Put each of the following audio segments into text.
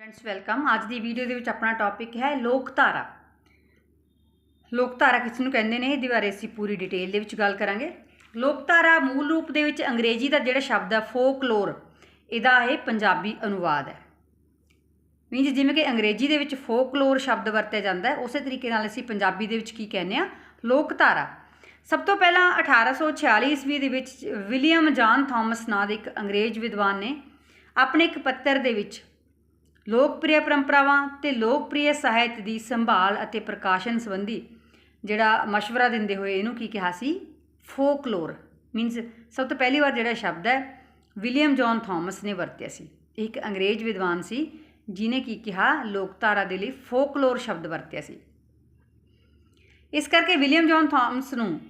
Friends welcome ਅੱਜ ਦੀ video ਦੇ ਵਿੱਚ ਆਪਣਾ ਟੌਪਿਕ ਹੈ ਲੋਕਧਾਰਾ। ਲੋਕਧਾਰਾ ਕਿਸ ਨੂੰ ਕਹਿੰਦੇ ਨੇ? ਇਹਦੇ ਬਾਰੇ ਅਸੀਂ ਪੂਰੀ ਡਿਟੇਲ ਦੇ ਵਿੱਚ ਗੱਲ ਕਰਾਂਗੇ। ਲੋਕਧਾਰਾ ਮੂਲ ਰੂਪ ਦੇ ਵਿੱਚ ਅੰਗਰੇਜ਼ੀ ਦਾ ਜਿਹੜਾ ਸ਼ਬਦ ਹੈ ਫੋਕਲੋਰ, ਇਹਦਾ ਇਹ ਪੰਜਾਬੀ ਅਨੁਵਾਦ ਹੈ। ਮੀਨਸ ਜਿਵੇਂ ਕਿ ਅੰਗਰੇਜ਼ੀ ਦੇ ਵਿੱਚ ਫੋਕਲੋਰ ਸ਼ਬਦ ਵਰਤਿਆ ਜਾਂਦਾ ਹੈ, ਉਸੇ ਤਰੀਕੇ ਨਾਲ ਅਸੀਂ ਪੰਜਾਬੀ ਦੇ ਵਿੱਚ ਕੀ ਕਹਿੰਦੇ ਆ ਲੋਕਧਾਰਾ। ਸਭ ਤੋਂ ਪਹਿਲਾਂ 1846 ਈਸਵੀ ਦੇ ਵਿੱਚ ਵਿਲੀਅਮ ਜਾਨ ਥਾਮਸ ਨਾਂ ਦੇ ਇੱਕ ਅੰਗਰੇਜ਼ ਵਿਦਵਾਨ ਨੇ ਆਪਣੇ ਇੱਕ ਪੱਤਰ ਦੇ ਵਿੱਚ ਲੋਕ ਪ੍ਰਿਯ ਪਰੰਪਰਾਵਾਂ ਤੇ ਲੋਕਪ੍ਰਿय ਸਾਹਿਤ ਦੀ ਸੰਭਾਲ ਅਤੇ ਪ੍ਰਕਾਸ਼ਨ ਸੰਬੰਧੀ ਜਿਹੜਾ مشਵਰਾ ਦਿੰਦੇ ਹੋਏ ਇਹਨੂੰ ਕੀ ਕਿਹਾ ਸੀ? ਫੋਕਲੋਰ ਮੀਨਸ ਸਭ ਤੋਂ ਪਹਿਲੀ ਵਾਰ ਜਿਹੜਾ ਸ਼ਬਦ ਹੈ, ਵਿਲੀਅਮ ਜੌਨ ਥਾਮਸ ਨੇ ਵਰਤਿਆ ਸੀ। ਇੱਕ ਅੰਗਰੇਜ਼ ਵਿਦਵਾਨ ਸੀ ਜਿਨੇ ਕੀ ਕਿਹਾ? ਲੋਕਧਾਰਾ ਦੇ ਲਈ ਫੋਕਲੋਰ ਸ਼ਬਦ ਵਰਤਿਆ ਸੀ। ਇਸ ਕਰਕੇ ਵਿਲੀਅਮ ਜੌਨ ਥਾਮਸ ਨੂੰ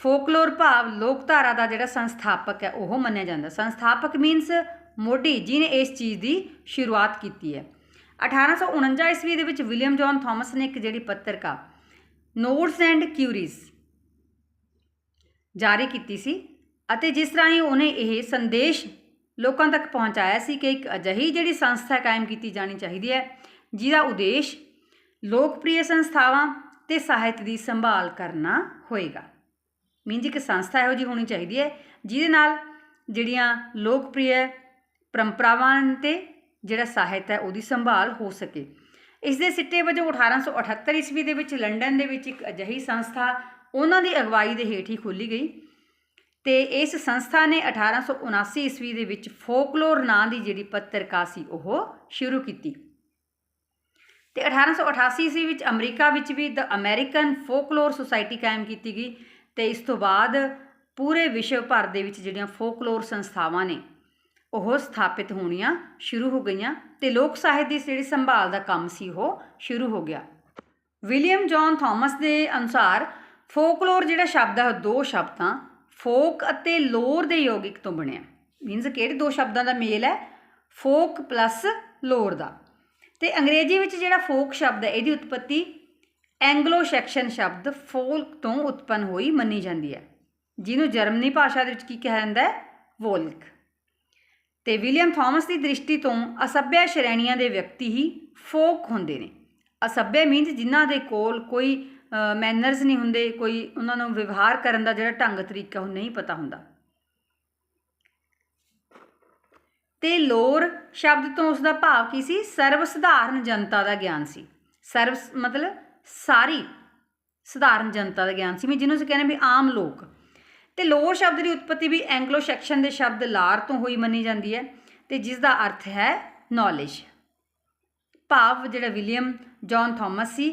ਫੋਕਲੋਰ ਭਾਵ ਲੋਕਧਾਰਾ ਦਾ ਜਿਹੜਾ ਸੰਸਥਾਪਕ ਹੈ, ਉਹ ਮੰਨਿਆ ਜਾਂਦਾ। ਸੰਸਥਾਪਕ ਮੀਨਸ ਮੋਢੀ ਜਿਨੇ ਇਸ ਚੀਜ਼ ਦੀ ਸ਼ੁਰੂਆਤ ਕੀਤੀ ਹੈ। 1849 ਈਸਵੀ ਦੇ ਵਿੱਚ ਵਿਲੀਅਮ ਜੌਨ ਥਾਮਸ ਨੇ ਇੱਕ ਜਿਹੜੀ ਪੱਤਰਕਾ, ਨੋਟਸ ਐਂਡ ਕਿਊਰੀਜ਼, ਜਾਰੀ ਕੀਤੀ ਸੀ ਅਤੇ ਜਿਸ ਰਾਹੀਂ ਉਹਨੇ ਇਹ ਸੰਦੇਸ਼ ਲੋਕਾਂ ਤੱਕ ਪਹੁੰਚਾਇਆ ਸੀ ਕਿ ਇੱਕ ਅਜਿਹੀ ਜਿਹੜੀ ਸੰਸਥਾ ਕਾਇਮ ਕੀਤੀ ਜਾਣੀ ਚਾਹੀਦੀ ਹੈ, ਜਿਹਦਾ ਉਦੇਸ਼ ਲੋਕਪ੍ਰਿਯ ਸੰਸਥਾਵਾਂ ਤੇ ਸਾਹਿਤ ਦੀ ਸੰਭਾਲ ਕਰਨਾ ਹੋਏਗਾ। ਮੀਨਜ ਇੱਕ ਸੰਸਥਾ ਇਹੋ ਜਿਹੀ ਹੋਣੀ ਚਾਹੀਦੀ ਹੈ ਜਿਹਦੇ ਨਾਲ ਜਿਹੜੀਆਂ ਲੋਕਪ੍ਰਿਯ ਪਰੰਪਰਾਵਾਂ ਤੇ ਜਿਹੜਾ ਸਾਹਿਤ ਹੈ ਉਹਦੀ ਸੰਭਾਲ ਹੋ ਸਕੇ। ਇਸ ਦੇ ਸਿੱਟੇ ਵਜੋਂ 1878 ਈਸਵੀ ਦੇ ਵਿੱਚ ਲੰਡਨ ਦੇ ਵਿੱਚ ਇੱਕ ਅਜਿਹੀ ਸੰਸਥਾ ਉਹਨਾਂ ਦੀ ਅਗਵਾਈ ਦੇ ਹੇਠ ਹੀ ਖੋਲੀ ਗਈ ਤੇ ਇਸ ਸੰਸਥਾ ਨੇ 1879 ਈਸਵੀ ਦੇ ਵਿੱਚ ਫੋਕਲੋਰ ਨਾਂ ਦੀ ਜਿਹੜੀ ਪੱਤਰਕਾ ਸੀ ਉਹ ਸ਼ੁਰੂ ਕੀਤੀ। ਤੇ 1888 ਈਸਵੀ ਵਿੱਚ ਅਮਰੀਕਾ ਵਿੱਚ ਵੀ ਦ ਅਮਰੀਕਨ ਫੋਕਲੋਰ ਸੁਸਾਇਟੀ ਕਾਇਮ ਕੀਤੀ ਗਈ ਤੇ ਇਸ ਤੋਂ ਬਾਅਦ ਪੂਰੇ ਵਿਸ਼ਵ ਭਰ ਦੇ ਵਿੱਚ ਜਿਹੜੀਆਂ ਫੋਕਲੋਰ ਸੰਸਥਾਵਾਂ ਨੇ ਉਹ ਸਥਾਪਿਤ ਹੋਣੀਆਂ ਸ਼ੁਰੂ ਹੋ ਗਈਆਂ ਤੇ ਲੋਕ ਸਾਹਿਤ ਦੀ ਜਿਹੜੀ ਸੰਭਾਲ ਦਾ ਕੰਮ ਸੀ ਉਹ ਸ਼ੁਰੂ ਹੋ ਗਿਆ। ਵਿਲੀਅਮ ਜੌਨ ਥਾਮਸ ਦੇ ਅਨੁਸਾਰ ਫੋਕਲੋਰ ਜਿਹੜਾ ਸ਼ਬਦ ਹੈ ਉਹ ਦੋ ਸ਼ਬਦਾਂ ਫੋਕ ਅਤੇ ਲੋਰ ਦੇ ਯੋਗਿਕ ਤੋਂ ਬਣਿਆ। ਮੀਨਸ ਕਿਹੜੇ ਦੋ ਸ਼ਬਦਾਂ ਦਾ ਮੇਲ ਹੈ? ਫੋਕ ਪਲੱਸ ਲੋਰ ਦਾ। ਤੇ ਅੰਗਰੇਜ਼ੀ ਵਿੱਚ ਜਿਹੜਾ ਫੋਕ ਸ਼ਬਦ ਹੈ, ਇਹਦੀ ਉਤਪਤੀ ਐਂਗਲੋ ਸੈਕਸ਼ਨ ਸ਼ਬਦ ਫੋਲਕ ਤੋਂ ਉਤਪੰਨ ਹੋਈ ਮੰਨੀ ਜਾਂਦੀ ਹੈ। ਜਿਹਨੂੰ ਜਰਮਨੀ ਭਾਸ਼ਾ ਦੇ ਵਿੱਚ ਕੀ ਕਿਹਾ ਜਾਂਦਾ ਹੈ? ਵੋਲਕ ਤੇ ਵਿਲੀਅਮ ਥਾਮਸ ਦੀ ਦ੍ਰਿਸ਼ਟੀ ਤੋਂ ਅਸੱਭਿਆ ਸ਼੍ਰੇਣੀਆਂ ਦੇ ਵਿਅਕਤੀ ਹੀ ਫੋਕ ਹੁੰਦੇ ਨੇ। ਅਸੱਭਿਆ ਮੀਨਸ ਜਿਨ੍ਹਾਂ ਦੇ ਕੋਲ ਕੋਈ ਮੈਨਰਸ ਨਹੀਂ ਹੁੰਦੇ, ਕੋਈ ਉਹਨਾਂ ਨੂੰ ਵਿਵਹਾਰ ਕਰਨ ਦਾ ਜਿਹੜਾ ਢੰਗ, ਤਰੀਕਾ ਉਹ ਨਹੀਂ ਪਤਾ ਹੁੰਦਾ। ਤੇ ਲੋਰ ਸ਼ਬਦ ਤੋਂ ਉਸ ਦਾ ਭਾਵ ਕੀ ਸੀ? ਸਰਵ ਸਧਾਰਨ ਜਨਤਾ ਦਾ ਗਿਆਨ ਸੀ। ਸਰਵ, ਮਤਲਬ ਸਾਰੀ ਸਧਾਰਨ ਜਨਤਾ ਦਾ ਗਿਆਨ ਸੀ। ਮੈਂ ਜਿਹਨੂੰ ਅਸੀਂ ਕਹਿੰਦੇ ਵੀ ਆਮ ਲੋਕ। ਤੇ ਲੋਰ ਸ਼ਬਦ ਦੀ ਉਤਪਤੀ ਵੀ ਐਂਗਲੋ ਸੈਕਸ਼ਨ ਦੇ ਸ਼ਬਦ ਲਾਰ ਤੋਂ ਹੋਈ ਮੰਨੀ ਜਾਂਦੀ ਹੈ ਤੇ ਜਿਸ ਦਾ ਅਰਥ ਹੈ ਨੌਲੇਜ ਭਾਵ ਜਿਹੜਾ ਵਿਲੀਅਮ ਜੌਨ ਥਾਮਸ ਸੀ,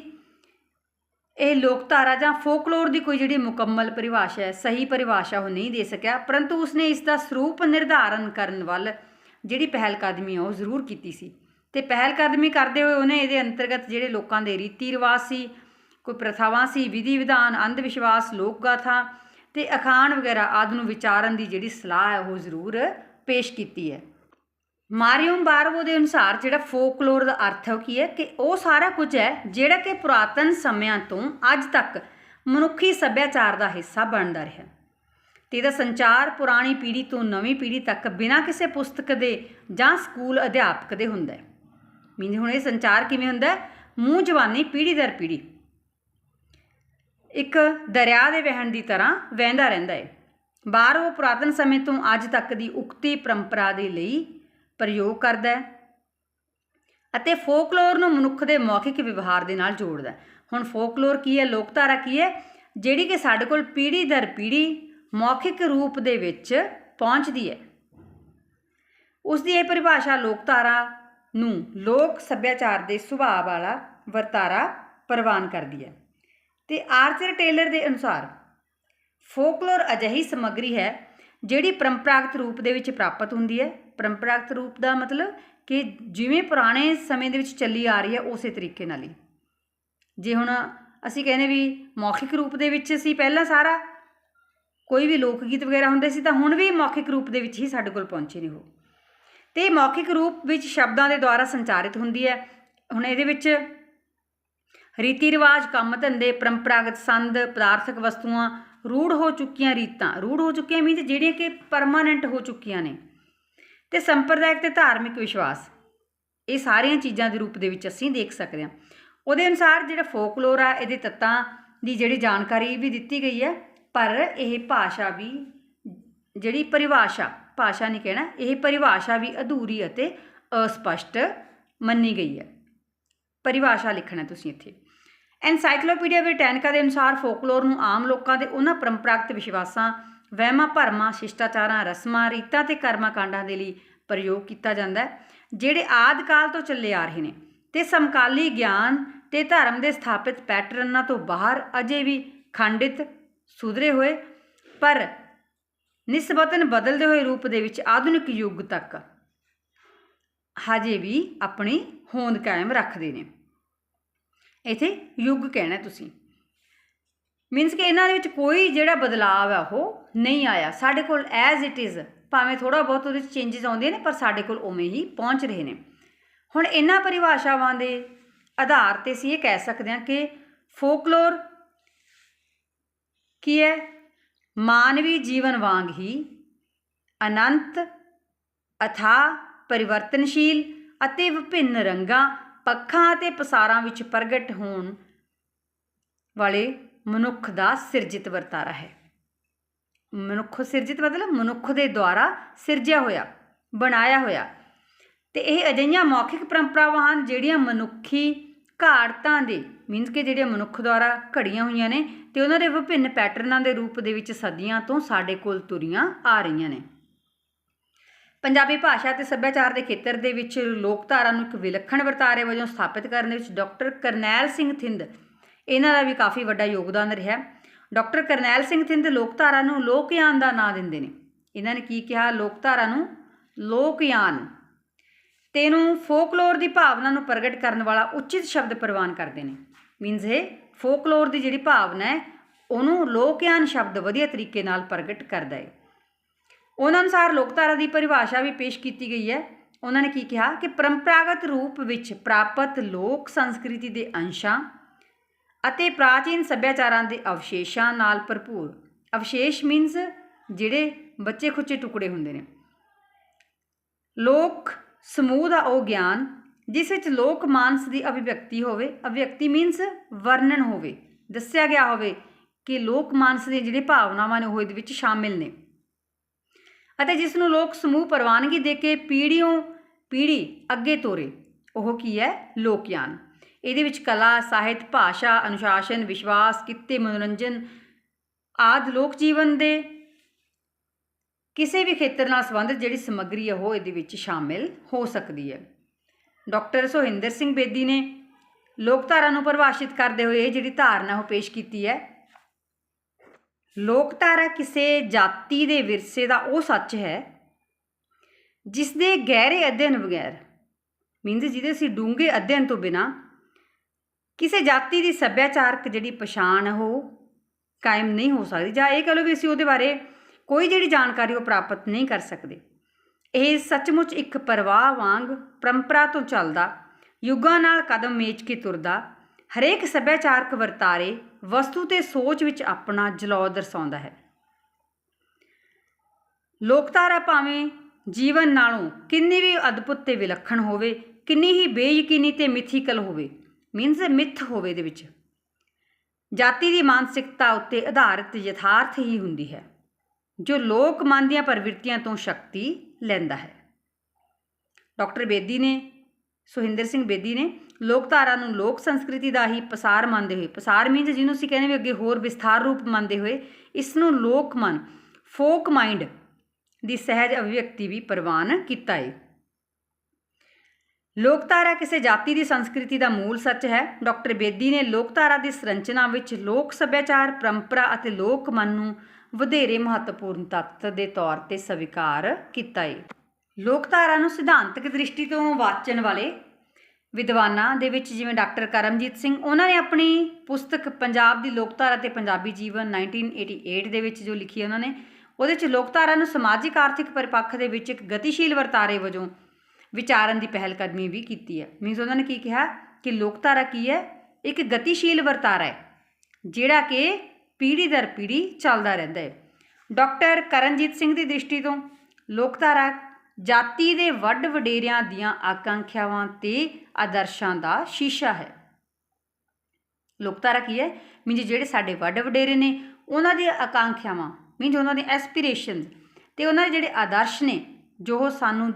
ਇਹ ਲੋਕਧਾਰਾ ਜਾਂ ਫੋਕਲੋਰ ਦੀ ਕੋਈ ਜਿਹੜੀ ਮੁਕੰਮਲ ਪਰਿਭਾਸ਼ਾ ਹੈ, ਸਹੀ ਪਰਿਭਾਸ਼ਾ ਉਹ ਨਹੀਂ ਦੇ ਸਕਿਆ, ਪਰੰਤੂ ਉਸਨੇ ਇਸ ਦਾ ਸਰੂਪ ਨਿਰਧਾਰਨ ਕਰਨ ਵੱਲ ਜਿਹੜੀ ਪਹਿਲ ਕਦਮੀ ਉਹ ਜ਼ਰੂਰ ਕੀਤੀ ਸੀ। ਤੇ ਪਹਿਲ ਕਦਮੀ ਕਰਦੇ ਹੋਏ ਉਹਨੇ ਇਹਦੇ ਅੰਤਰਗਤ ਜਿਹੜੇ ਲੋਕਾਂ ਦੇ ਰੀਤੀ ਰਿਵਾਜ ਸੀ, ਕੋਈ ਪ੍ਰਥਾਵਾਂ ਸੀ ਵਿਧੀ ਵਿਧਾਨ ਅੰਧ ਵਿਸ਼ਵਾਸ ਲੋਕ ਗਾਥਾ ਤੇ ਅਖਾਣ ਵਗੈਰਾ ਆਦਿ ਨੂੰ ਵਿਚਾਰਨ ਦੀ ਜਿਹੜੀ ਸਲਾਹ ਹੈ, ਉਹ ਜ਼ਰੂਰ ਪੇਸ਼ ਕੀਤੀ ਹੈ। ਮਾਰੀਓਮ ਬਾਰਵੋ ਦੇ ਅਨੁਸਾਰ ਜਿਹੜਾ ਫੋਕਲੋਰ ਦਾ ਅਰਥ ਹੈ, ਉਹ ਕੀ ਹੈ ਕਿ ਉਹ ਸਾਰਾ ਕੁਝ ਹੈ ਜਿਹੜਾ ਕਿ ਪੁਰਾਤਨ ਸਮਿਆਂ ਤੋਂ ਅੱਜ ਤੱਕ ਮਨੁੱਖੀ ਸੱਭਿਆਚਾਰ ਦਾ ਹਿੱਸਾ ਬਣਦਾ ਰਿਹਾ। ਤੇ ਇਹਦਾ ਸੰਚਾਰ ਪੁਰਾਣੀ ਪੀੜ੍ਹੀ ਤੋਂ ਨਵੀਂ ਪੀੜ੍ਹੀ ਤੱਕ ਬਿਨਾਂ ਕਿਸੇ ਪੁਸਤਕ ਦੇ ਜਾਂ ਸਕੂਲ ਅਧਿਆਪਕ ਦੇ ਹੁੰਦਾ ਹੈ। ਮੀਨ ਹੁਣ ਇਹ ਸੰਚਾਰ ਕਿਵੇਂ ਹੁੰਦਾ ਹੈ? ਮੂੰਹ ਜਵਾਨੀ ਪੀੜ੍ਹੀ ਦਰ ਪੀੜ੍ਹੀ। ਇੱਕ ਦਰਿਆ ਦੇ ਵਹਿਣ ਦੀ ਤਰ੍ਹਾਂ ਵਹਿੰਦਾ ਰਹਿੰਦਾ ਹੈ ਬਾਹਰ ਉਹ ਪੁਰਾਤਨ ਸਮੇਂ ਤੋਂ ਅੱਜ ਤੱਕ ਦੀ ਉਕਤੀ ਪਰੰਪਰਾ ਦੇ ਲਈ ਪ੍ਰਯੋਗ ਕਰਦਾ ਹੈ ਅਤੇ ਫੋਕਲੋਰ ਨੂੰ ਮਨੁੱਖ ਦੇ ਮੌਖਿਕ ਵਿਵਹਾਰ ਦੇ ਨਾਲ ਜੋੜਦਾ ਹੈ। ਹੁਣ ਫੋਕਲੋਰ ਕੀ ਹੈ, ਲੋਕਧਾਰਾ ਕੀ ਹੈ? ਜਿਹੜੀ ਕਿ ਸਾਡੇ ਕੋਲ ਪੀੜ੍ਹੀ ਦਰ ਪੀੜ੍ਹੀ ਮੌਖਿਕ ਰੂਪ ਦੇ ਵਿੱਚ ਪਹੁੰਚਦੀ ਹੈ। ਉਸ ਦੀ ਇਹ ਪਰਿਭਾਸ਼ਾ ਲੋਕਧਾਰਾ ਨੂੰ ਲੋਕ ਸੱਭਿਆਚਾਰ ਦੇ ਸੁਭਾਅ ਵਾਲਾ ਵਰਤਾਰਾ ਪ੍ਰਵਾਨ ਕਰਦੀ ਹੈ। ਅਤੇ ਆਰਚਰ ਟੇਲਰ ਦੇ ਅਨੁਸਾਰ, ਫੋਕਲੋਰ ਅਜਿਹੀ ਸਮੱਗਰੀ ਹੈ ਜਿਹੜੀ ਪਰੰਪਰਾਗਤ ਰੂਪ ਦੇ ਵਿੱਚ ਪ੍ਰਾਪਤ ਹੁੰਦੀ ਹੈ। ਪਰੰਪਰਾਗਤ ਰੂਪ ਦਾ ਮਤਲਬ ਕਿ ਜਿਵੇਂ ਪੁਰਾਣੇ ਸਮੇਂ ਦੇ ਵਿੱਚ ਚੱਲੀ ਆ ਰਹੀ ਹੈ, ਉਸੇ ਤਰੀਕੇ ਨਾਲ ਹੀ। ਜੇ ਹੁਣ ਅਸੀਂ ਕਹਿੰਦੇ ਵੀ ਮੌਖਿਕ ਰੂਪ ਦੇ ਵਿੱਚ ਸੀ ਪਹਿਲਾਂ ਸਾਰਾ, ਕੋਈ ਵੀ ਲੋਕ ਗੀਤ ਵਗੈਰਾ ਹੁੰਦੇ ਸੀ ਤਾਂ ਹੁਣ ਵੀ ਮੌਖਿਕ ਰੂਪ ਦੇ ਵਿੱਚ ਹੀ ਸਾਡੇ ਕੋਲ ਪਹੁੰਚੇ ਨੇ ਉਹ। ਤੇ ਮੌਖਿਕ ਰੂਪ ਵਿੱਚ ਸ਼ਬਦਾਂ ਦੇ ਦੁਆਰਾ ਸੰਚਾਰਿਤ ਹੁੰਦੀ ਹੈ। ਹੁਣ ਇਹਦੇ ਵਿੱਚ ਰੀਤੀ ਰਿਵਾਜ, ਕੰਮ ਧੰਦੇ, ਪਰੰਪਰਾਗਤ ਸੰਦ, ਪਦਾਰਥਕ ਵਸਤੂਆਂ ਰੂੜ ਹੋ ਚੁੱਕੀਆਂ ਰੀਤਾਂ। ਰੂੜ ਹੋ ਚੁੱਕੀਆਂ ਮੀਨਸ ਜਿਹੜੀਆਂ ਕਿ ਪਰਮਾਨੈਂਟ ਹੋ ਚੁੱਕੀਆਂ ਨੇ। ਤੇ ਸੰਪਰਦਾਇਕ ਤੇ ਧਾਰਮਿਕ ਵਿਸ਼ਵਾਸ, ਇਹ ਸਾਰੀਆਂ ਚੀਜ਼ਾਂ ਦੇ ਰੂਪ ਦੇ ਵਿੱਚ ਅਸੀਂ ਦੇਖ ਸਕਦੇ ਹਾਂ। ਉਹਦੇ ਅਨੁਸਾਰ ਜਿਹੜਾ ਫੋਕਲੋਰ ਆ, ਇਹਦੇ ਤੱਤਾਂ ਦੀ ਜਿਹੜੀ ਜਾਣਕਾਰੀ ਵੀ ਦਿੱਤੀ ਗਈ ਹੈ, ਪਰ ਇਹ ਭਾਸ਼ਾ ਵੀ ਜਿਹੜੀ ਪਰਿਭਾਸ਼ਾ, ਭਾਸ਼ਾ ਨਹੀਂ ਕਹਿਣਾ, ਇਹ ਪਰਿਭਾਸ਼ਾ ਵੀ ਅਧੂਰੀ ਅਤੇ ਅਸਪਸ਼ਟ ਮੰਨੀ ਗਈ ਹੈ। ਪਰਿਭਾਸ਼ਾ ਲਿਖਣਾ ਤੁਸੀਂ ਇੱਥੇ। ਐਨਸਾਈਕਲੋਪੀਡੀਆ ਬ੍ਰਿਟੈਨਿਕਾ ਦੇ ਅਨੁਸਾਰ ਫੋਕਲੋਰ ਨੂੰ ਆਮ ਲੋਕਾਂ ਦੇ ਉਹਨਾਂ ਪਰੰਪਰਾਗਤ ਵਿਸ਼ਵਾਸਾਂ, ਵਹਿਮਾਂ, ਭਰਮਾਂ, ਸ਼ਿਸ਼ਟਾਚਾਰਾਂ, ਰਸਮਾਂ, ਰੀਤਾਂ ਤੇ ਕਰਮਾ ਕਾਂਡਾਂ ਦੇ ਲਈ ਪ੍ਰਯੋਗ ਕੀਤਾ ਜਾਂਦਾ ਹੈ, ਜਿਹੜੇ ਆਦਿ ਕਾਲ ਤੋਂ ਚੱਲੇ ਆ ਰਹੇ ਨੇ। ਤੇ ਸਮਕਾਲੀ ਗਿਆਨ ਤੇ ਧਰਮ ਦੇ ਸਥਾਪਿਤ ਪੈਟਰਨਾਂ ਤੋਂ ਬਾਹਰ ਅਜੇ ਵੀ ਖੰਡਿਤ ਸੁਧਰੇ ਹੋਏ, ਪਰ ਨਿਸਬਤਨ ਬਦਲਦੇ ਹੋਏ ਰੂਪ ਦੇ ਵਿੱਚ ਆਧੁਨਿਕ ਯੁੱਗ ਤੱਕ ਹਜੇ ਵੀ ਆਪਣੀ ਹੋਂਦ ਕਾਇਮ ਰੱਖਦੇ ਨੇ। ਇਥੇ ਯੁੱਗ ਕਹਿਣਾ ਤੁਸੀਂ। ਮੀਨਸ ਕਿ ਇਹਨਾਂ ਦੇ ਵਿੱਚ ਕੋਈ ਜਿਹੜਾ ਬਦਲਾਅ ਹੈ ਉਹ ਨਹੀਂ ਆਇਆ। ਸਾਡੇ ਕੋਲ ਐਜ਼ ਇਟ ਇਜ਼ ਭਾਵੇਂ ਥੋੜਾ ਬਹੁਤ ਉਹਦੇ ਵਿੱਚ ਚੇਂਜਸ ਆਉਂਦੇ ਨੇ, ਪਰ ਸਾਡੇ ਕੋਲ ਉਵੇਂ ਹੀ ਪਹੁੰਚ ਰਹੇ ਨੇ। ਹੁਣ ਇਹਨਾਂ ਪਰਿਭਾਸ਼ਾਵਾਂ ਦੇ ਆਧਾਰ ਤੇ ਅਸੀਂ ਇਹ ਕਹਿ ਸਕਦੇ ਹਾਂ ਕਿ ਫੋਕਲੋਰ ਕੀ ਹੈ? ਮਾਨਵੀ ਜੀਵਨ ਵਾਂਗ ਹੀ ਅਨੰਤ ਅਥਾ ਪਰਿਵਰਤਨਸ਼ੀਲ ਅਤੇ ਵਿਭਿੰਨ ਰੰਗਾਂ ਪੱਖਾਂ ਅਤੇ ਪਸਾਰਾਂ ਵਿੱਚ ਪ੍ਰਗਟ ਹੋਣ ਵਾਲੇ ਮਨੁੱਖ ਦਾ ਸਿਰਜਿਤ ਵਰਤਾਰਾ ਹੈ। ਮਨੁੱਖ ਸਿਰਜਿਤ ਮਤਲਬ ਮਨੁੱਖ ਦੇ ਦੁਆਰਾ ਸਿਰਜਿਆ ਹੋਇਆ, ਬਣਾਇਆ ਹੋਇਆ। ਤੇ ਇਹ ਅਜਿਹੀਆਂ ਮੌਖਿਕ ਪਰੰਪਰਾਵਾਂ ਹਨ ਜਿਹੜੀਆਂ ਮਨੁੱਖੀ ਘਾੜਤਾਂ ਦੇ ਮੀਨਸ ਕਿ ਜਿਹੜੀਆਂ ਮਨੁੱਖ ਦੁਆਰਾ ਘੜੀਆਂ ਹੋਈਆਂ ਨੇ ਤੇ ਉਹਨਾਂ ਦੇ ਵਿਭਿੰਨ ਪੈਟਰਨਾਂ ਦੇ ਰੂਪ ਦੇ ਵਿੱਚ ਸਦੀਆਂ ਤੋਂ ਸਾਡੇ ਕੋਲ ਤੁਰੀਆਂ ਆ ਰਹੀਆਂ ਨੇ। ਪੰਜਾਬੀ ਭਾਸ਼ਾ ਤੇ ਸੱਭਿਆਚਾਰ ਦੇ ਖੇਤਰ ਦੇ ਵਿੱਚ ਲੋਕਧਾਰਾ ਨੂੰ ਇੱਕ ਵਿਲੱਖਣ ਵਰਤਾਰੇ ਵਜੋਂ ਸਥਾਪਿਤ ਕਰਨ ਦੇ ਵਿੱਚ ਡਾਕਟਰ ਕਰਨੈਲ ਸਿੰਘ ਥਿੰਦ ਇਹਨਾਂ ਦਾ ਵੀ ਕਾਫੀ ਵੱਡਾ ਯੋਗਦਾਨ ਰਿਹਾ। ਡਾਕਟਰ ਕਰਨੈਲ ਸਿੰਘ ਥਿੰਦ ਲੋਕਧਾਰਾ ਨੂੰ ਲੋਕਯਾਨ ਦਾ ਨਾਂ ਦਿੰਦੇ ਨੇ। ਇਹਨਾਂ ਨੇ ਕੀ ਕਿਹਾ? ਲੋਕਧਾਰਾ ਨੂੰ ਲੋਕਯਾਨ। ਤੇ ਇਹਨੂੰ ਫੋਕਲੋਰ ਦੀ ਭਾਵਨਾ ਨੂੰ ਪ੍ਰਗਟ ਕਰਨ ਵਾਲਾ ਉਚਿਤ ਸ਼ਬਦ ਪ੍ਰਵਾਨ ਕਰਦੇ ਨੇ। ਮੀਨਸ ਇਹ ਫੋਕਲੋਰ ਦੀ ਜਿਹੜੀ ਭਾਵਨਾ ਹੈ, ਉਹਨੂੰ ਲੋਕਯਾਨ ਸ਼ਬਦ ਵਧੀਆ ਤਰੀਕੇ ਨਾਲ ਪ੍ਰਗਟ ਕਰਦਾ ਹੈ। ਉਹਨਾਂ ਅਨੁਸਾਰ ਲੋਕਧਾਰਾ ਦੀ ਪਰਿਭਾਸ਼ਾ ਵੀ ਪੇਸ਼ ਕੀਤੀ ਗਈ ਹੈ। ਉਹਨਾਂ ਨੇ ਕੀ ਕਿਹਾ ਕਿ ਪਰੰਪਰਾਗਤ ਰੂਪ ਵਿੱਚ ਪ੍ਰਾਪਤ ਲੋਕ ਸੰਸਕ੍ਰਿਤੀ ਦੇ ਅੰਸ਼ਾਂ ਅਤੇ ਪ੍ਰਾਚੀਨ ਸੱਭਿਆਚਾਰਾਂ ਦੇ ਅਵਸ਼ੇਸ਼ਾਂ ਨਾਲ ਭਰਪੂਰ। ਅਵਸ਼ੇਸ਼ ਮੀਨਸ ਜਿਹੜੇ ਬੱਚੇ ਖੁੱਚੇ ਟੁਕੜੇ ਹੁੰਦੇ ਨੇ। ਲੋਕ ਸਮੂਹ ਦਾ ਉਹ ਗਿਆਨ ਜਿਸ ਵਿੱਚ ਲੋਕ ਮਾਨਸ ਦੀ ਅਭਿਵਿਅਕਤੀ ਹੋਵੇ, ਅਭਿਵਿਅਕਤੀ ਮੀਨਸ ਵਰਣਨ ਹੋਵੇ। ਦੱਸਿਆ ਗਿਆ ਹੋਵੇ ਕਿ ਲੋਕ ਮਾਨਸ ਦੀਆਂ ਜਿਹੜੇ ਭਾਵਨਾਵਾਂ ਨੇ ਉਹ ਇਹਦੇ ਵਿੱਚ ਸ਼ਾਮਿਲ ਨੇ। ਅਤੇ ਜਿਸ ਨੂੰ ਲੋਕ ਸਮੂਹ ਪ੍ਰਵਾਨਗੀ ਦੇ ਕੇ ਪੀੜ੍ਹੀਓਂ, ਪੀੜ੍ਹੀ ਅੱਗੇ ਤੋਰੇ, ਉਹ ਕੀ ਹੈ? ਲੋਕ ਯਾਨ ਇਹਦੇ ਵਿੱਚ ਕਲਾ, ਸਾਹਿਤ, ਭਾਸ਼ਾ, ਅਨੁਸ਼ਾਸਨ, ਵਿਸ਼ਵਾਸ, ਕਿੱਤੇ, ਮਨੋਰੰਜਨ ਆਦ ਲੋਕ ਜੀਵਨ ਦੇ ਕਿਸੇ ਵੀ ਖੇਤਰ ਨਾਲ ਸੰਬੰਧਿਤ ਜਿਹੜੀ ਸਮੱਗਰੀ ਹੈ, ਉਹ ਇਹਦੇ ਵਿੱਚ ਸ਼ਾਮਿਲ ਹੋ ਸਕਦੀ ਹੈ। ਡਾਕਟਰ ਸੋਹਿੰਦਰ ਸਿੰਘ ਬੇਦੀ ਨੇ ਲੋਕਧਾਰਾ ਨੂੰ ਪਰਿਭਾਸ਼ਿਤ ਕਰਦੇ ਹੋਏ ਇਹ ਜਿਹੜੀ ਧਾਰਨਾ ਉਹ ਪੇਸ਼ ਕੀਤੀ ਹੈ ਲੋਕਧਾਰਾ ਕਿਸੇ ਜਾਤੀ ਦੇ ਵਿਰਸੇ ਦਾ ਉਹ ਸੱਚ ਹੈ ਜਿਸ ਦੇ ਗਹਿਰੇ ਅਧਿਐਨ ਬਗੈਰ, ਮੀਨਸ ਜਿਹਦੇ ਅਸੀਂ ਡੂੰਘੇ ਅਧਿਐਨ ਤੋਂ ਬਿਨਾ, ਕਿਸੇ ਜਾਤੀ ਦੀ ਸੱਭਿਆਚਾਰਕ ਜਿਹੜੀ ਪਛਾਣ ਹੈ ਉਹ ਕਾਇਮ ਨਹੀਂ ਹੋ ਸਕਦੀ, ਜਾਂ ਇਹ ਕਹ ਲਓ ਵੀ ਅਸੀਂ ਉਹਦੇ ਬਾਰੇ ਕੋਈ ਜਿਹੜੀ ਜਾਣਕਾਰੀ ਉਹ ਪ੍ਰਾਪਤ ਨਹੀਂ ਕਰ ਸਕਦੇ। ਇਹ ਸੱਚਮੁੱਚ ਇੱਕ ਪਰਵਾਹ ਵਾਂਗ ਪਰੰਪਰਾ ਤੋਂ ਚੱਲਦਾ, ਯੁੱਗਾਂ ਨਾਲ ਕਦਮ ਮੇਚ ਕੇ ਤੁਰਦਾ, ਹਰੇਕ ਸੱਭਿਆਚਾਰਕ ਵਰਤਾਰੇ ਵਸਤੂ ਤੇ ਸੋਚ ਵਿੱਚ ਆਪਣਾ ਜਲੌ ਦਰਸਾਉਂਦਾ ਹੈ। ਲੋਕਧਾਰਾ ਭਾਵੇਂ ਜੀਵਨ ਨਾਲੋਂ ਕਿੰਨੀ ਵੀ ਅਦਭੁਤ ਤੇ ਵਿਲੱਖਣ ਹੋਵੇ, ਕਿੰਨੀ ਹੀ ਬੇਯਕੀਨੀ ਤੇ ਮਿਥੀਕਲ ਹੋਵੇ ਮੀਨਸ ਮਿਥ ਹੋਵੇ ਦੇ ਵਿੱਚ। ਜਾਤੀ ਦੀ ਮਾਨਸਿਕਤਾ ਉੱਤੇ ਆਧਾਰਿਤ ਯਥਾਰਥ ਹੀ ਹੁੰਦੀ ਹੈ, ਜੋ ਲੋਕ ਮਨ ਦੀਆਂ ਪ੍ਰਵਿਰਤੀਆਂ ਤੋਂ ਸ਼ਕਤੀ ਲੈਂਦਾ ਹੈ। ਡਾਕਟਰ ਬੇਦੀ ਨੇ ਸੁਹਿੰਦਰ ਸਿੰਘ ਬੇਦੀ ਨੇ ਲੋਕਧਾਰਾ ਨੂੰ ਲੋਕ ਸੰਸਕ੍ਰਿਤੀ ਦਾ ਹੀ ਪਸਾਰ ਮੰਨਦੇ ਹੋਏ, ਪਸਾਰ ਮੀਨਸ ਜਿਹਨੂੰ ਅਸੀਂ ਕਹਿੰਦੇ ਵੀ ਅੱਗੇ ਹੋਰ ਵਿਸਥਾਰ ਰੂਪ ਮੰਨਦੇ ਹੋਏ ਇਸ ਨੂੰ ਲੋਕ ਮਨ ਫੋਕ ਮਾਈਂਡ ਦੀ ਸਹਿਜ ਅਭਿਵਿਅਕਤੀ ਵੀ ਪ੍ਰਵਾਨ ਕੀਤਾ ਹੈ ਲੋਕਧਾਰਾ ਕਿਸੇ ਜਾਤੀ ਦੀ ਸੰਸਕ੍ਰਿਤੀ ਦਾ ਮੂਲ ਸੱਚ ਹੈ। ਡਾਕਟਰ ਬੇਦੀ ਨੇ ਲੋਕਧਾਰਾ ਦੀ ਸੰਰਚਨਾ ਵਿੱਚ ਲੋਕ ਸੱਭਿਆਚਾਰ, ਪਰੰਪਰਾ ਅਤੇ ਲੋਕ ਮਨ ਨੂੰ ਵਧੇਰੇ ਮਹੱਤਵਪੂਰਨ ਤੱਤ ਦੇ ਤੌਰ ਤੇ ਸਵੀਕਾਰ ਕੀਤਾ ਹੈ ਲੋਕਧਾਰਾ ਨੂੰ ਸਿਧਾਂਤਕ ਦ੍ਰਿਸ਼ਟੀ ਤੋਂ ਵਾਚਣ ਵਾਲੇ ਵਿਦਵਾਨਾਂ ਦੇ ਵਿੱਚ ਜਿਵੇਂ ਡਾਕਟਰ ਕਰਮਜੀਤ ਸਿੰਘ, ਉਹਨਾਂ ਨੇ ਆਪਣੀ ਪੁਸਤਕ ਪੰਜਾਬ ਦੀ ਲੋਕਧਾਰਾ ਤੇ ਪੰਜਾਬੀ ਜੀਵਨ 1988 ਦੇ ਵਿੱਚ ਜੋ ਲਿਖੀ ਹੈ ਉਹਨਾਂ ਨੇ, ਉਹਦੇ ਵਿੱਚ ਲੋਕਧਾਰਾ ਨੂੰ ਸਮਾਜਿਕ, ਆਰਥਿਕ ਪਰਿਪੱਖ ਦੇ ਵਿੱਚ ਇੱਕ ਗਤੀਸ਼ੀਲ ਵਰਤਾਰੇ ਵਜੋਂ ਵਿਚਾਰਨ ਦੀ ਪਹਿਲ ਕਦਮੀ ਵੀ ਕੀਤੀ ਹੈ। ਮੀਨਸ ਉਹਨਾਂ ਨੇ ਕੀ ਕਿਹਾ? ਕਿ ਲੋਕਧਾਰਾ ਕੀ ਹੈ? ਇੱਕ ਗਤੀਸ਼ੀਲ ਵਰਤਾਰਾ ਹੈ, ਜਿਹੜਾ ਕਿ ਪੀੜ੍ਹੀ ਦਰ ਪੀੜ੍ਹੀ ਚੱਲਦਾ ਰਹਿੰਦਾ ਹੈ। ਡਾਕਟਰ ਕਰਨਜੀਤ ਸਿੰਘ ਦੀ ਦ੍ਰਿਸ਼ਟੀ ਤੋਂ ਲੋਕਧਾਰਾ ਜਾਤੀ ਦੇ ਵੱਡ ਵਡੇਰਿਆਂ ਦੀਆਂ ਆਕਾਂਖਿਆਵਾਂ ਤੇ ਆਦਰਸ਼ਾਂ ਦਾ ਸ਼ੀਸ਼ਾ ਹੈ। ਲੋਕਧਾਰਾ ਕੀ ਹੈ? ਮੀਨਜ ਜਿਹੜੇ ਸਾਡੇ ਵੱਡ ਵਡੇਰੇ ਨੇ, ਉਹਨਾਂ ਦੀਆਂ ਆਕਾਂਖਿਆਵਾਂ ਮੀਨਜ ਉਹਨਾਂ ਦੇ ਐਸਪੀਰੇਸ਼ਨਸ ਤੇ ਉਹਨਾਂ ਦੇ ਜਿਹੜੇ ਆਦਰਸ਼ ਨੇ, ਜੋ ਉਹ ਸਾਨੂੰ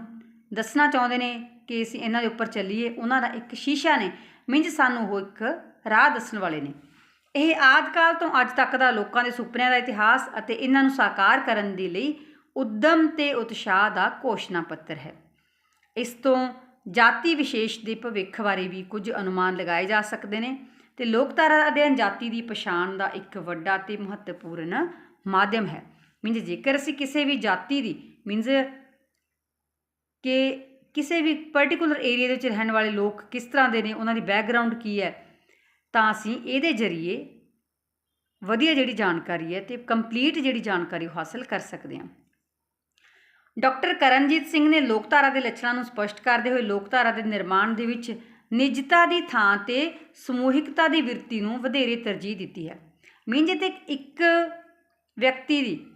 ਦੱਸਣਾ ਚਾਹੁੰਦੇ ਨੇ ਕਿ ਅਸੀਂ ਇਹਨਾਂ ਦੇ ਉੱਪਰ ਚੱਲੀਏ, ਉਹਨਾਂ ਦਾ ਇੱਕ ਸ਼ੀਸ਼ਾ ਨੇ ਮੀਨਜ ਸਾਨੂੰ ਉਹ ਇੱਕ ਰਾਹ ਦੱਸਣ ਵਾਲੇ ਨੇ। ਇਹ ਆਦਿ ਕਾਲ ਤੋਂ ਅੱਜ ਤੱਕ ਦਾ ਲੋਕਾਂ ਦੇ ਸੁਪਨਿਆਂ ਦਾ ਇਤਿਹਾਸ ਅਤੇ ਇਹਨਾਂ ਨੂੰ ਸਾਕਾਰ ਕਰਨ ਦੇ ਲਈ ਉਦਮ ਤੇ ਉਤਸ਼ਾਹ ਦਾ ਘੋਸ਼ਣਾ ਪੱਤਰ ਹੈ। ਇਸ ਤੋਂ ਜਾਤੀ ਵਿਸ਼ੇਸ਼ ਦੇ ਭਵਿੱਖ ਬਾਰੇ ਵੀ ਕੁਝ ਅਨੁਮਾਨ ਲਗਾਏ ਜਾ ਸਕਦੇ ਨੇ ਤੇ ਲੋਕਧਾਰਾ ਅਧਿਐਨ ਜਾਤੀ ਦੀ ਪਛਾਣ ਦਾ ਇੱਕ ਵੱਡਾ ਤੇ ਮਹੱਤਵਪੂਰਨ ਮਾਧਿਅਮ ਹੈ। ਮੀਨਜ਼ ਜੇਕਰ ਅਸੀਂ ਕਿਸੇ ਵੀ ਜਾਤੀ ਦੀ ਮੀਨਜ਼ ਕਿ ਕਿਸੇ ਵੀ ਪਾਰਟਿਕੂਲਰ ਏਰੀਆ ਦੇ ਵਿੱਚ ਰਹਿਣ ਵਾਲੇ ਲੋਕ ਕਿਸ ਤਰ੍ਹਾਂ ਦੇ ਨੇ, ਉਹਨਾਂ ਦੀ ਬੈਕਗ੍ਰਾਉਂਡ ਕੀ ਹੈ, ਤਾਂ ਅਸੀਂ ਇਹਦੇ ਜ਼ਰੀਏ ਵਧੀਆ ਜਿਹੜੀ ਜਾਣਕਾਰੀ ਹੈ ਤੇ ਕੰਪਲੀਟ ਜਿਹੜੀ ਜਾਣਕਾਰੀ ਉਹ ਹਾਸਲ ਕਰ ਸਕਦੇ ਹਾਂ। ਡਾਕਟਰ ਕਰਨਜੀਤ ਸਿੰਘ ਨੇ ਲੋਕਧਾਰਾ ਦੇ ਲੱਛਣਾਂ ਨੂੰ ਸਪਸ਼ਟ ਕਰਦੇ ਹੋਏ ਲੋਕਧਾਰਾ ਦੇ ਨਿਰਮਾਣ ਦੇ ਵਿੱਚ ਨਿੱਜਤਾ ਦੀ ਥਾਂ ਤੇ ਸਮੂਹਿਕਤਾ ਦੀ ਵਿਰਤੀ ਨੂੰ ਵਧੇਰੇ ਤਰਜੀਹ ਦਿੱਤੀ ਹੈ। ਮੀਨਜ ਤੇ ਇੱਕ ਵਿਅਕਤੀ ਦੀ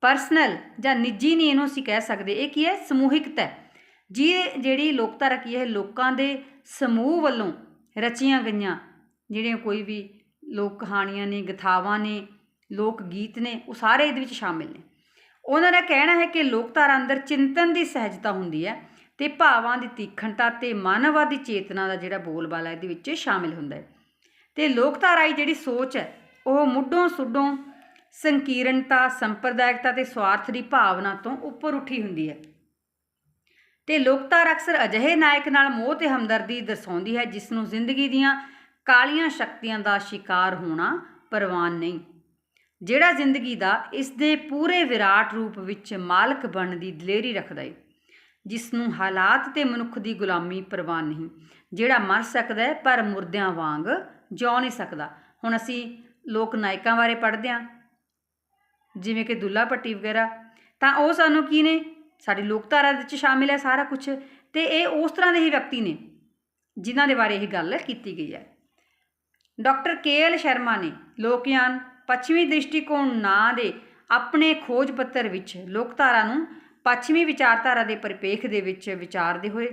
ਪਰਸਨਲ ਜਾਂ ਨਿੱਜੀ ਨਹੀਂ ਇਹਨੂੰ ਅਸੀਂ ਕਹਿ ਸਕਦੇ, ਇਹ ਕੀ ਹੈ? ਸਮੂਹਿਕਤਾ ਹੈ। ਜੀ ਜਿਹੜੀ ਲੋਕਧਾਰਾ ਕੀ ਹੈ? ਲੋਕਾਂ ਦੇ ਸਮੂਹ ਵੱਲੋਂ ਰਚੀਆਂ ਗਈਆਂ ਜਿਹੜੀਆਂ ਕੋਈ ਵੀ ਲੋਕ ਕਹਾਣੀਆਂ ਨੇ, ਗਥਾਵਾਂ ਨੇ, ਲੋਕ ਗੀਤ ਨੇ, ਉਹ ਸਾਰੇ ਇਹਦੇ ਵਿੱਚ ਸ਼ਾਮਿਲ ਨੇ। ਉਹਨਾਂ ਦਾ ਕਹਿਣਾ ਹੈ ਕਿ ਲੋਕਧਾਰਾ ਅੰਦਰ ਚਿੰਤਨ ਦੀ ਸਹਿਜਤਾ ਹੁੰਦੀ ਹੈ ਤੇ ਭਾਵਾਂ ਦੀ ਤੀਖਣਤਾ ਤੇ ਮਾਨਵਵਾਦੀ ਚੇਤਨਾ ਦਾ ਜਿਹੜਾ ਬੋਲਬਾਲਾ ਇਹਦੇ ਵਿੱਚ ਸ਼ਾਮਿਲ ਹੁੰਦਾ ਹੈ। ਤੇ ਲੋਕਧਾਰਾ ਦੀ ਜਿਹੜੀ ਸੋਚ ਹੈ, ਉਹ ਮੁੱਢੋਂ ਸੁੱਢੋਂ ਸੰਕੀਰਣਤਾ ਸੰਪਰਦਾਇਕਤਾ ਤੇ ਸਵਾਰਥ ਦੀ ਭਾਵਨਾ ਤੋਂ ਉੱਪਰ ਉੱਠੀ ਹੁੰਦੀ ਹੈ। ਤੇ ਲੋਕਧਾਰਾ ਅਕਸਰ ਅਜਿਹੇ ਨਾਇਕ ਨਾਲ ਮੋਹ ਤੇ ਹਮਦਰਦੀ ਦਰਸਾਉਂਦੀ ਹੈ, ਜਿਸ ਨੂੰ ਜ਼ਿੰਦਗੀ ਦੀਆਂ ਕਾਲੀਆਂ ਸ਼ਕਤੀਆਂ ਦਾ ਸ਼ਿਕਾਰ ਹੋਣਾ ਪਰਵਾਨ ਨਹੀਂ। ਜਿਹੜਾ ਜ਼ਿੰਦਗੀ ਦਾ ਇਸ ਦੇ ਪੂਰੇ ਵਿਰਾਟ ਰੂਪ ਵਿੱਚ ਮਾਲਕ ਬਣਨ ਦੀ ਦਲੇਰੀ ਰੱਖਦਾ ਏ ਜਿਸ ਨੂੰ ਹਾਲਾਤ ਤੇ ਮਨੁੱਖ ਦੀ ਗੁਲਾਮੀ ਪਰਵਾਨ ਨਹੀਂ, ਜਿਹੜਾ ਮਰ ਸਕਦਾ ਹੈ ਪਰ ਮੁਰਦਿਆਂ ਵਾਂਗ ਜਿਉ ਨਹੀਂ ਸਕਦਾ। ਹੁਣ ਅਸੀਂ ਲੋਕ ਨਾਇਕਾਂ ਬਾਰੇ ਪੜ੍ਹਦੇ ਹਾਂ ਜਿਵੇਂ ਕਿ ਦੁੱਲਾ ਭੱਟੀ ਵਗੈਰਾ, ਤਾਂ ਉਹ ਸਾਨੂੰ ਕੀ ਨੇ? ਸਾਡੀ ਲੋਕਧਾਰਾ ਵਿੱਚ ਸ਼ਾਮਿਲ ਹੈ ਸਾਰਾ ਕੁਝ ਤੇ ਇਹ ਉਸ ਤਰ੍ਹਾਂ ਦੇ ਹੀ ਵਿਅਕਤੀ ਨੇ, ਜਿਨ੍ਹਾਂ ਦੇ ਬਾਰੇ ਇਹ ਗੱਲ ਕੀਤੀ ਗਈ ਹੈ। ਡਾਕਟਰ ਕੇ ਐਲ ਸ਼ਰਮਾ ਨੇ ਲੋਕਯਾਨ ਪੱਛਮੀ ਦ੍ਰਿਸ਼ਟੀਕੋਣ ਨਾਂ ਦੇ ਆਪਣੇ ਖੋਜ ਪੱਤਰ ਵਿੱਚ ਲੋਕਧਾਰਾ ਨੂੰ ਪੱਛਮੀ ਵਿਚਾਰਧਾਰਾ ਦੇ ਪਰਿਪੇਖ ਦੇ ਵਿੱਚ ਵਿਚਾਰਦੇ ਹੋਏ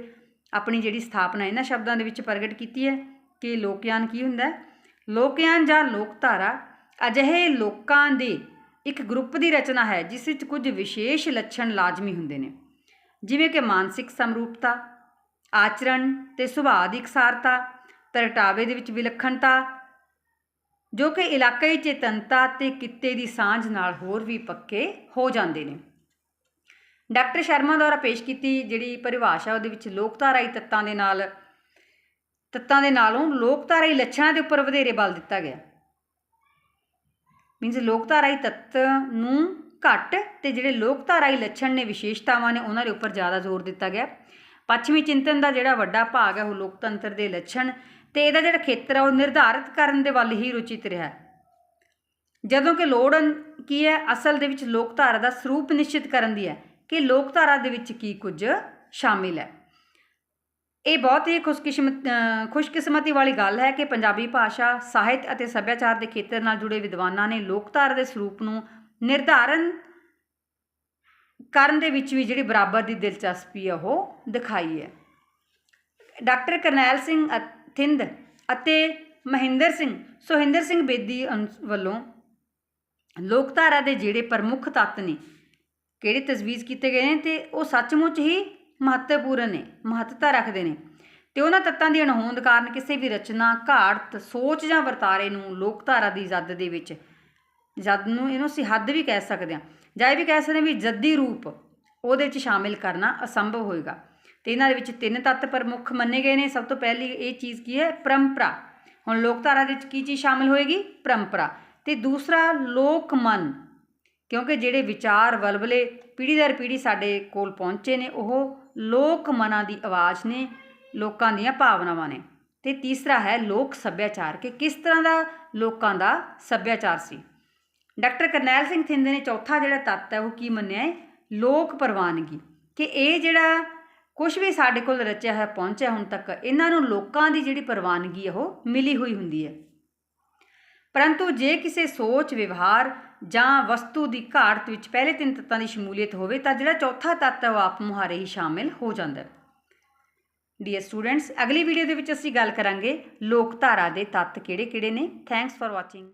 ਆਪਣੀ ਜਿਹੜੀ ਸਥਾਪਨਾ ਇਹਨਾਂ ਸ਼ਬਦਾਂ ਦੇ ਵਿੱਚ ਪ੍ਰਗਟ ਕੀਤੀ ਹੈ ਕਿ ਲੋਕਯਾਨ ਕੀ ਹੁੰਦਾ ਹੈ? ਲੋਕਯਾਨ ਜਾਂ ਲੋਕਧਾਰਾ ਅਜਿਹੇ ਲੋਕਾਂ ਦੇ ਇੱਕ ਗਰੁੱਪ ਦੀ ਰਚਨਾ ਹੈ, ਜਿਸ ਵਿੱਚ ਕੁਝ ਵਿਸ਼ੇਸ਼ ਲੱਛਣ ਲਾਜ਼ਮੀ ਹੁੰਦੇ ਨੇ। ਜਿਵੇਂ ਕਿ ਮਾਨਸਿਕ ਸਮਰੂਪਤਾ, ਆਚਰਣ ਤੇ ਸੁਭਾਅ ਦੀ ਇਕਸਾਰਤਾ ਪ੍ਰਗਟਾਵੇ ਦੇ ਵਿੱਚ ਵਿਲੱਖਣਤਾ ਜੋ ਕਿ ਇਲਾਕਾਈ ਚੇਤਨਤਾ ਤੇ ਕਿੱਤੇ ਦੀ ਸਾਂਝ ਨਾਲ ਹੋਰ ਵੀ ਪੱਕੇ ਹੋ ਜਾਂਦੇ ਨੇ। ਡਾਕਟਰ ਸ਼ਰਮਾ ਦੁਆਰਾ ਪੇਸ਼ ਕੀਤੀ ਜਿਹੜੀ ਪਰਿਭਾਸ਼ਾ ਉਹਦੇ ਵਿੱਚ ਲੋਕਧਾਰਾਈ ਤੱਤਾਂ ਦੇ ਨਾਲ, ਤੱਤਾਂ ਦੇ ਨਾਲੋਂ ਲੋਕਧਾਰਾਈ ਲੱਛਣਾਂ ਦੇ ਉੱਪਰ ਵਧੇਰੇ ਬਲ ਦਿੱਤਾ ਗਿਆ। ਮੀਨਸ ਲੋਕਧਾਰਾਈ ਤੱਤ ਨੂੰ ਘੱਟ ਤੇ ਜਿਹੜੇ ਲੋਕਧਾਰਾਈ ਲੱਛਣ ਨੇ, ਵਿਸ਼ੇਸ਼ਤਾਵਾਂ ਨੇ, ਉਹਨਾਂ ਦੇ ਉੱਪਰ ਜ਼ਿਆਦਾ ਜ਼ੋਰ ਦਿੱਤਾ ਗਿਆ। ਪੱਛਮੀ ਚਿੰਤਨ ਦਾ ਜਿਹੜਾ ਵੱਡਾ ਭਾਗ ਹੈ, ਉਹ ਲੋਕਤੰਤਰ ਦੇ ਲੱਛਣ ਤੇ ਇਹਦਾ ਜਿਹੜਾ ਖੇਤਰ ਆ, ਉਹ ਨਿਰਧਾਰਿਤ ਕਰਨ ਦੇ ਵੱਲ ਹੀ ਰੁਚਿਤ ਰਿਹਾ। ਜਦੋਂ ਕਿ ਲੋੜ ਕੀ ਹੈ, ਅਸਲ ਦੇ ਵਿੱਚ ਲੋਕਧਾਰਾ ਦਾ ਸਰੂਪ ਨਿਸ਼ਚਿਤ ਕਰਨ ਦੀ ਹੈ ਕਿ ਲੋਕਧਾਰਾ ਦੇ ਵਿੱਚ ਕੀ ਕੁਝ ਸ਼ਾਮਿਲ ਹੈ। ਇਹ ਬਹੁਤ ਹੀ ਖੁਸ਼ਕਿਸਮਤ ਖੁਸ਼ਕਿਸਮਤੀ ਵਾਲੀ ਗੱਲ ਹੈ ਕਿ ਪੰਜਾਬੀ ਭਾਸ਼ਾ, ਸਾਹਿਤ ਅਤੇ ਸੱਭਿਆਚਾਰ ਦੇ ਖੇਤਰ ਨਾਲ ਜੁੜੇ ਵਿਦਵਾਨਾਂ ਨੇ ਲੋਕਧਾਰਾ ਦੇ ਸਰੂਪ ਨੂੰ ਨਿਰਧਾਰਨ ਕਰਨ ਦੇ ਵਿੱਚ ਵੀ ਜਿਹੜੀ ਬਰਾਬਰ ਦੀ ਦਿਲਚਸਪੀ ਹੈ ਉਹ ਦਿਖਾਈ ਹੈ। ਡਾਕਟਰ ਕਰਨੈਲ ਸਿੰਘ ਥਿੰਦ ਅਤੇ ਮਹਿੰਦਰ ਸਿੰਘ, ਸੁਹਿੰਦਰ ਸਿੰਘ ਬੇਦੀ ਵੱਲੋਂ ਲੋਕਧਾਰਾ ਦੇ ਜਿਹੜੇ ਪ੍ਰਮੁੱਖ ਤੱਤ ਨੇ, ਕਿਹੜੇ ਤਜਵੀਜ਼ ਕੀਤੇ ਗਏ ਨੇ ਤੇ ਉਹ ਸੱਚਮੁੱਚ ਹੀ ਮਹੱਤਵਪੂਰਨ ਨੇ, ਮਹੱਤਤਾ ਰੱਖਦੇ ਨੇ। ਤੇ ਉਹਨਾਂ ਤੱਤਾਂ ਦੀ ਅਣਹੋਂਦ ਕਾਰਨ ਕਿਸੇ ਵੀ ਰਚਨਾ ਘਾੜਤ ਸੋਚ ਜਾਂ ਵਰਤਾਰੇ ਨੂੰ ਲੋਕਧਾਰਾ ਦੀ ਜੱਦ ਦੇ ਵਿੱਚ, ਜੱਦ ਨੂੰ ਇਹਨੂੰ ਅਸੀਂ ਹੱਦ ਵੀ ਕਹਿ ਸਕਦੇ ਹਾਂ। ਜਾਂ ਇਹ ਵੀ ਕਹਿ ਸਕਦੇ ਹਾਂ ਵੀ ਜੱਦੀ ਰੂਪ ਉਹਦੇ ਵਿੱਚ ਸ਼ਾਮਿਲ ਕਰਨਾ ਅਸੰਭਵ ਹੋਏਗਾ। ਤੇ ਇਹਨਾਂ ਦੇ ਵਿੱਚ ਤਿੰਨ ਤੱਤ ਪ੍ਰਮੁੱਖ ਮੰਨੇ ਗਏ ਨੇ। ਸਭ ਤੋਂ ਪਹਿਲੀ ਇਹ ਚੀਜ਼ ਕੀ ਹੈ? ਪਰੰਪਰਾ। ਹੁਣ ਲੋਕਧਾਰਾ ਦੇ ਵਿੱਚ ਕੀ ਚੀਜ਼ ਸ਼ਾਮਿਲ ਹੋਏਗੀ? ਪਰੰਪਰਾ। ਤੇ ਦੂਸਰਾ, ਲੋਕ ਮਨ। ਕਿਉਂਕਿ ਜਿਹੜੇ ਵਿਚਾਰ ਵਲਵਲੇ ਪੀੜ੍ਹੀ ਦਰ ਪੀੜ੍ਹੀ ਸਾਡੇ ਕੋਲ ਪਹੁੰਚੇ ਨੇ, ਉਹ ਲੋਕ ਮਨਾਂ ਦੀ ਆਵਾਜ਼ ਨੇ, ਲੋਕਾਂ ਦੀਆਂ ਭਾਵਨਾਵਾਂ ਨੇ। ਤੇ ਤੀਸਰਾ ਹੈ ਲੋਕ ਸੱਭਿਆਚਾਰ ਕਿ ਕਿਸ ਤਰ੍ਹਾਂ ਦਾ ਲੋਕਾਂ ਦਾ ਸੱਭਿਆਚਾਰ ਸੀ। ਡਾਕਟਰ ਕਰਨੈਲ ਸਿੰਘ ਥਿੰਦੇ ਨੇ ਚੌਥਾ ਜਿਹੜਾ ਤੱਤ ਹੈ, ਉਹ ਕੀ ਮੰਨਿਆ ਹੈ? ਲੋਕ ਪ੍ਰਵਾਨਗੀ। ਕਿ ਇਹ ਜਿਹੜਾ ਕੁਝ ਵੀ ਸਾਡੇ ਕੋਲ ਰਚਿਆ ਹੈ ਪਹੁੰਚਿਆ ਹੁਣ ਤੱਕ, ਇਹਨਾਂ ਨੂੰ ਲੋਕਾਂ ਦੀ ਜਿਹੜੀ ਪ੍ਰਵਾਨਗੀ ਹੈ ਉਹ ਮਿਲੀ ਹੋਈ ਹੁੰਦੀ ਹੈ। ਪਰੰਤੂ ਜੇ ਕਿਸੇ ਸੋਚ, ਵਿਵਹਾਰ ਜਾਂ ਵਸਤੂ ਦੀ ਘਾਟ ਵਿੱਚ ਪਹਿਲੇ ਤਿੰਨ ਤੱਤਾਂ ਦੀ ਸ਼ਮੂਲੀਅਤ ਹੋਵੇ, ਤਾਂ ਜਿਹੜਾ ਚੌਥਾ ਤੱਤ ਹੈ ਉਹ ਆਪ ਮੁਹਾਰੇ ਹੀ ਸ਼ਾਮਿਲ ਹੋ ਜਾਂਦਾ ਹੈ। ਡੀਅਰ ਸਟੂਡੈਂਟਸ ਅਗਲੀ ਵੀਡੀਓ ਦੇ ਵਿੱਚ ਅਸੀਂ ਗੱਲ ਕਰਾਂਗੇ ਲੋਕਧਾਰਾ ਦੇ ਤੱਤ ਕਿਹੜੇ-ਕਿਹੜੇ ਨੇ। Thanks for watching